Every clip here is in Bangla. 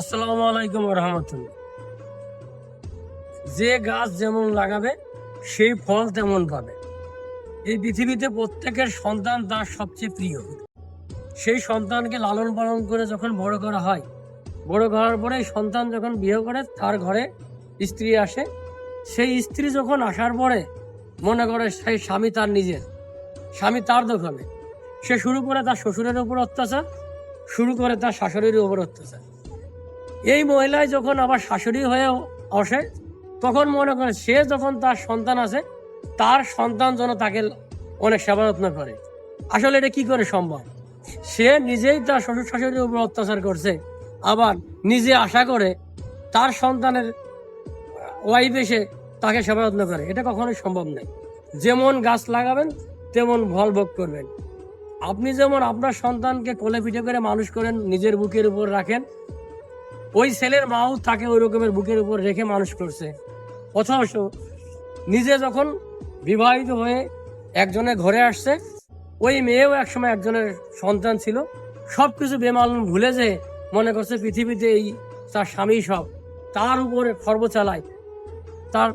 আসসালামু আলাইকুম রহমতুল্লাহ। যে গাছ যেমন লাগাবে, সেই ফল তেমন পাবে। এই পৃথিবীতে প্রত্যেকের সন্তান তার সবচেয়ে প্রিয়। সেই সন্তানকে লালন পালন করে যখন বড় করা হয়, বড় করার পরে সন্তান যখন বিয়ে করে, তার ঘরে স্ত্রী আসে। সেই স্ত্রী যখন আসার পরে মনে করে সেই স্বামী তার নিজের, স্বামী তার দোকানে। সে শুরু করে তার শ্বশুরের উপর অত্যাচার, শুরু করে তার শাশুড়ির উপর অত্যাচার। এই মহিলায় যখন আবার শাশুড়ি হয়ে আসে, তখন মনে করে সে যখন তার সন্তান আছে, তার সন্তান যেন তাকে অনেক সেবা যত্ন করে। আসলে এটা কি করে সম্ভব? সে নিজেই তার শ্বশুর শাশুড়ির উপর অত্যাচার করছে, আবার নিজে আশা করে তার সন্তানের ওয়াইফ এসে তাকে সেবা যত্ন করে। এটা কখনোই সম্ভব নয়। যেমন গাছ লাগাবেন, তেমন ফল ভোগ করবেন। আপনি যেমন আপনার সন্তানকে কোলে পিঠে করে মানুষ করেন, নিজের বুকের উপর রাখেন ওই ছেলের মাও তাকে ওই রকমের বুকের উপর রেখে মানুষ করছে। অথচ নিজে যখন বিবাহিত হয়ে একজনের ঘরে আসছে, ওই মেয়েও একসময় একজনের সন্তান ছিল। সব কিছু বেমালুম ভুলে যে মনে করছে পৃথিবীতে এই তার স্বামী সব। তার উপরে খর্ব চালায়। তার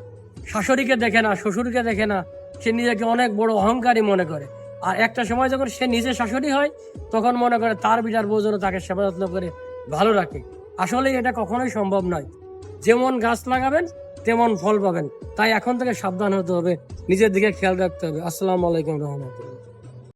শাশুড়িকে দেখে না, শ্বশুরকে দেখে না, সে নিজেকে অনেক বড় অহংকারী মনে করে। আর একটা সময় যখন সে নিজে শাশুড়ি হয়, তখন মনে করে তার বিটার বোঝানো তাকে সেবা যত্ন করে ভালো রাখে। আসলে এটা কখনোই সম্ভব নয়। যেমন গাছ লাগাবেন, তেমন ফল পাবেন। তাই এখন থেকে সাবধান হতে হবে। নিজের দিকে খেয়াল রাখতে হবে। আসসালামু আলাইকুম রহমতুল্লাহ।